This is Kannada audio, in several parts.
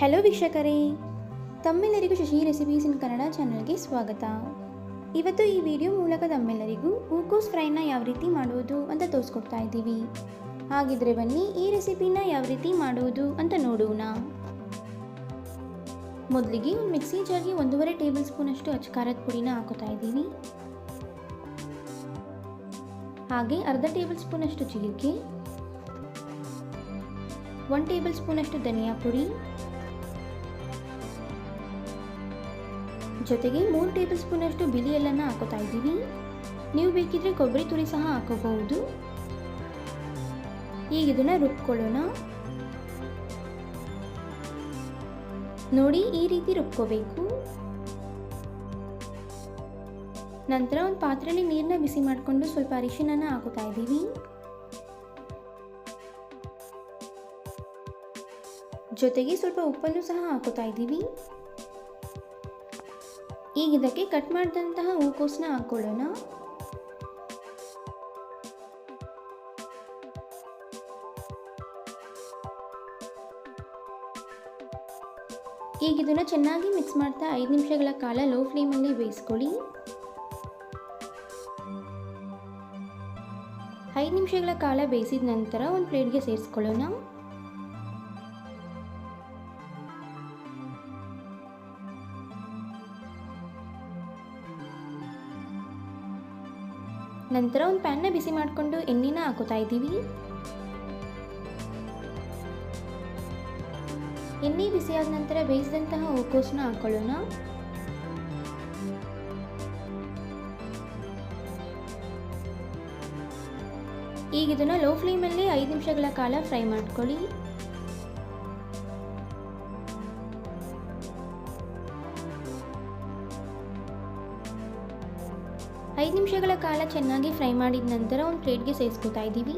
ಹಲೋ ವೀಕ್ಷಕರೇ. ತಮ್ಮೆಲ್ಲರಿಗೂ ಶಶಿ ರೆಸಿಪೀಸ್ ಇನ್ ಕನ್ನಡ ಚಾನಲ್ಗೆ ಸ್ವಾಗತ. ಇವತ್ತು ಈ ವಿಡಿಯೋ ಮೂಲಕ ತಮ್ಮೆಲ್ಲರಿಗೂ ಹೂಕೋಸ್ ಫ್ರೈನ ಯಾವ ರೀತಿ ಮಾಡುವುದು ಅಂತ ತೋರಿಸ್ಕೊಡ್ತಾ ಇದ್ದೀವಿ. ಹಾಗಿದ್ರೆ ಬನ್ನಿ ಈ ರೆಸಿಪಿನ ಯಾವ ರೀತಿ ಮಾಡುವುದು ಅಂತ ನೋಡೋಣ. ಮೊದಲಿಗೆ ಒಂದು ಮಿಕ್ಸಿ ಜಾರ್ಗೆ ಒಂದೂವರೆ ಟೇಬಲ್ ಸ್ಪೂನಷ್ಟು ಅಚ್ಕಾರದ ಪುಡಿನ ಹಾಕೋತಾ ಇದ್ದೀವಿ. ಹಾಗೆ ಅರ್ಧ ಟೇಬಲ್ ಸ್ಪೂನಷ್ಟು ಜೀರಿಗೆ. ಒನ್ ಟೇಬಲ್ ಸ್ಪೂನಷ್ಟು ಧನಿಯಾ ಪುಡಿ. ಜೊತೆಗೆ ಮೂರು ಟೇಬಲ್ ಸ್ಪೂನಷ್ಟು ಬಿಳಿ ಎಲ್ಲನ ಹಾಕೋತಾ ಇದ್ದೀವಿ. ನೀವು ಬೇಕಿದ್ರೆ ಕೊಬ್ಬರಿ ತುರಿ ಸಹ ಹಾಕೋಬಹುದು. ಈಗ ಇದನ್ನ ರುಬ್ಕೊಳ್ಳೋಣ. ನೋಡಿ, ಈ ರೀತಿ ರುಬ್ಕೋಬೇಕು. ನಂತರ ಒಂದು ಪಾತ್ರೆಯಲ್ಲಿ ನೀರನ್ನ ಬಿಸಿ ಮಾಡಿಕೊಂಡು ಸ್ವಲ್ಪ ಅರಿಶಿನನ ಹಾಕೋತಾ ಇದ್ದೀವಿ. ಜೊತೆಗೆ ಸ್ವಲ್ಪ ಉಪ್ಪನ್ನು ಸಹ ಹಾಕೋತಾ ಇದ್ದೀವಿ. ಈಗ ಇದಕ್ಕೆ ಕಟ್ ಮಾಡಿದಂತಹ ಹೂಕೋಸನ್ನ ಹಾಕೊಳ್ಳೋಣ ಈಗ ಇದನ್ನು ಚೆನ್ನಾಗಿ ಮಿಕ್ಸ್ ಮಾಡ್ತಾ ಐದು ನಿಮಿಷಗಳ ಕಾಲ ಲೋ ಫ್ಲೇಮಲ್ಲಿ ಬೇಯಿಸ್ಕೊಳ್ಳಿ. ಐದು ನಿಮಿಷಗಳ ಕಾಲ ಬೇಯಿಸಿದ ನಂತರ ಒಂದು ಪ್ಲೇಟ್ಗೆ ಸೇರಿಸ್ಕೊಳ್ಳೋಣ. ನಂತರ ಒಂದು ಪ್ಯಾನ್ನ ಬಿಸಿ ಮಾಡಿಕೊಂಡು ಎಣ್ಣೆನ ಹಾಕೋತಾ ಇದ್ದೀವಿ. ಎಣ್ಣೆ ಬಿಸಿಯಾದ ನಂತರ ಬೇಯಿಸಿದಂತಹ ಹೂಕೋಸನ್ನ ಹಾಕೊಳ್ಳೋಣ. ಈಗ ಇದನ್ನು ಲೋ ಫ್ಲೇಮಲ್ಲಿ ಐದು ನಿಮಿಷಗಳ ಕಾಲ ಫ್ರೈ ಮಾಡ್ಕೊಳ್ಳಿ. ಐದು ನಿಮಿಷಗಳ ಕಾಲ ಚೆನ್ನಾಗಿ ಫ್ರೈ ಮಾಡಿದ ನಂತರ ಒಂದು ಪ್ಲೇಟ್ಗೆ ಸೇರಿಸ್ಕೊತಾ ಇದ್ದೀವಿ.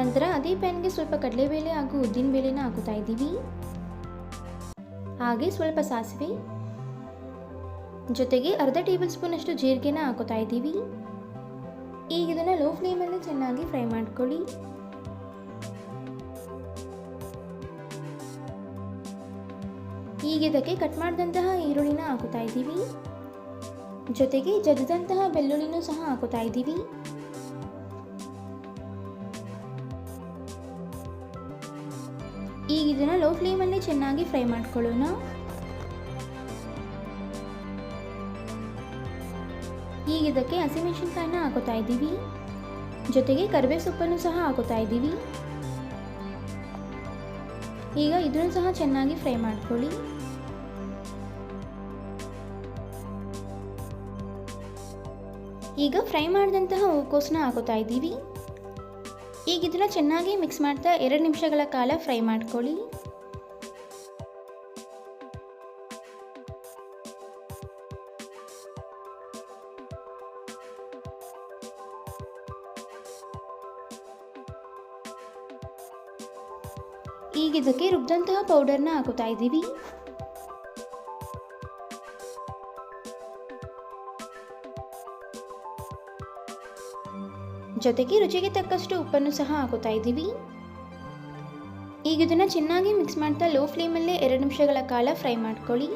ನಂತರ ಅದೇ ಪ್ಯಾನ್ಗೆ ಸ್ವಲ್ಪ ಕಡಲೆಬೇಳೆ ಹಾಗೂ ಉದ್ದಿನ ಬೇಳೆನ ಹಾಕುತ್ತಾ ಇದ್ದೀವಿ. ಹಾಗೆ ಸ್ವಲ್ಪ ಸಾಸಿವೆ. ಜೊತೆಗೆ ಅರ್ಧ ಟೇಬಲ್ ಸ್ಪೂನಷ್ಟು ಜೀರಿಗೆನ ಹಾಕೋತಾ ಇದ್ದೀವಿ. ಈಗ ಇದನ್ನು ಲೋ ಫ್ಲೇಮಲ್ಲಿ ಚೆನ್ನಾಗಿ ಫ್ರೈ ಮಾಡ್ಕೊಳ್ಳಿ. ಈಗ ಇದಕ್ಕೆ ಕಟ್ ಮಾಡಿದಂತಹ ಈರುಳ್ಳಿನ ಹಾಕುತ್ತಾ ಇದ್ದೀವಿ. ಜೊತೆಗೆ ಜಜ್ಜಿದಂತಹ ಬೆಳ್ಳುಳ್ಳಿನೂ ಸಹ ಹಾಕುತ್ತಾ ಇದ್ದೀವಿ. ಈಗ ಇದನ್ನು ಲೋ ಫ್ಲೇಮಲ್ಲಿ ಚೆನ್ನಾಗಿ ಫ್ರೈ ಮಾಡ್ಕೊಳ್ಳೋಣ. ಈಗ ಇದಕ್ಕೆ ಹಸಿಮೆಣಸಿನ್ಕಾಯಿನ ಹಾಕೋತಾ ಇದ್ದೀವಿ. ಜೊತೆಗೆ ಕರಿಬೇವು ಸೊಪ್ಪನ್ನು ಸಹ ಹಾಕೋತಾ ಇದ್ದೀವಿ. ಈಗ ಇದನ್ನು ಸಹ ಚೆನ್ನಾಗಿ ಫ್ರೈ ಮಾಡ್ಕೊಳ್ಳಿ. ಈಗ ಫ್ರೈ ಮಾಡಿದಂತಹ ಹೂಕೋಸನ್ನ ಹಾಕೋತಾ ಇದ್ದೀವಿ. ಈಗ ಇದನ್ನು ಚೆನ್ನಾಗಿ ಮಿಕ್ಸ್ ಮಾಡ್ತಾ ಎರಡು ನಿಮಿಷಗಳ ಕಾಲ ಫ್ರೈ ಮಾಡ್ಕೊಳ್ಳಿ. ಈಗ ಇದಕ್ಕೆ ರುಬ್ಬಿದಂತಹ ಪೌಡರ್ನ ಹಾಕುತ್ತಾ ಇದ್ದೀವಿ. ಜೊತೆಗೆ ರುಚಿಗೆ ತಕ್ಕಷ್ಟು ಉಪ್ಪನ್ನು ಸಹ ಹಾಕುತ್ತಾ ಇದ್ದೀವಿ. ಈಗ ಇದನ್ನು ಚೆನ್ನಾಗಿ ಮಿಕ್ಸ್ ಮಾಡ್ತಾ ಲೋ ಫ್ಲೇಮಲ್ಲೇ ಎರಡು ನಿಮಿಷಗಳ ಕಾಲ ಫ್ರೈ ಮಾಡ್ಕೊಳ್ಳಿ.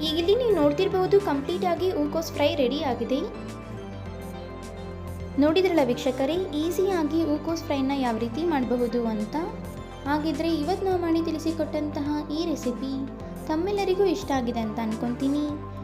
ಈಗಿಲ್ಲಿ ನೀವು ನೋಡ್ತಿರ್ಬಹುದು ಕಂಪ್ಲೀಟ್ ಆಗಿ ಹೂಕೋಸ್ ಫ್ರೈ ರೆಡಿ ಆಗಿದೆ. ನೋಡಿದ್ರಲ್ಲ ವೀಕ್ಷಕರೇ ಈಸಿಯಾಗಿ ಹೂಕೋಸ್ ಫ್ರೈನ ಯಾವ ರೀತಿ ಮಾಡಬಹುದು ಅಂತ? ಹಾಗಿದ್ರೆ ಇವತ್ತು ನಾವು ಮಾಡಿ ತಿಳಿಸಿಕೊಟ್ಟಂತಹ ಈ ರೆಸಿಪಿ ತಮ್ಮೆಲ್ಲರಿಗೂ ಇಷ್ಟ ಆಗಿದೆ ಅಂತ ಅನ್ಕೊತೀನಿ.